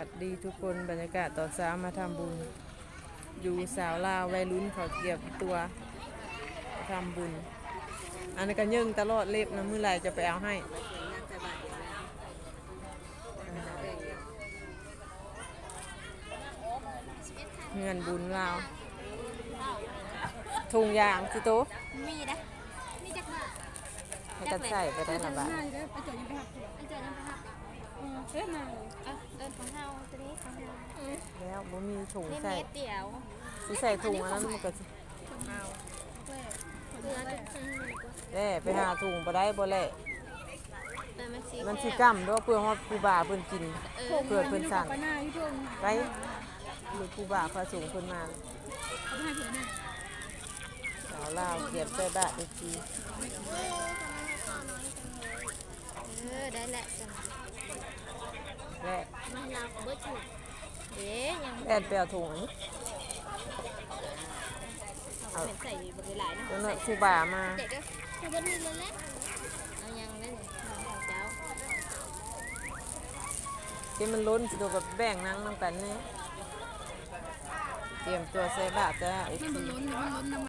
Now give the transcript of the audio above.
วัสดีทุกคนบรรยากาศตอนเช้ามาทำบุญ อยู่สาวลาววัยรุ่นเขาเกียบตัวทำบุญ อันนี้ก็ยิ่งตลอดเล็บนะมือไหรจะไปเอาให้เงินบุญลาวถุงยางสิโตะมีนะมีจักบาทให้กันใส่ไปได้ละบาทไอ้เจอยังไปหักไอ้เจอยังไปหักเฮ้ยมาเออเออของเฮาตัวนี้ของเฮาแล้วบ่มีถุงนี่ใส่เม็ดเดียวสิใส่ถุงอันนั้นมันก็สิเนื้อจะขึ้นแล่ไปหาถุงบ่ได้บ่แล่แต่มันสีมันสิกั้มด้วยเพื่อฮอดผู้บ่าเพิ่นกิน เออเพื่อเพิ่นสั่งไปหน้าอยู่ตรงไปหรือผู้บ่าพาสูงเพิ่นมาเอาไปให้เผื่อหน้าสาวลาวเกียบใส่บาทอีกทีเออได้แหละจังและมาให้ เราเบิดถูกเอ๊ยยังแล่นไปเอาถุงอันนี้เอาเป็นใส่บริหลายนะแล้วน่ะผู้บ่ามาเด็กก็คือวันนี้เลยแหละเอายังได้เลยของเจ้าที่มันล้นสิโดกับแบ่งนั่งนำกันนี่เตรียมตัวใส่บาทจ้าอีกมันทีบ่ล้นเดี๋ยวมันล้นน้ำ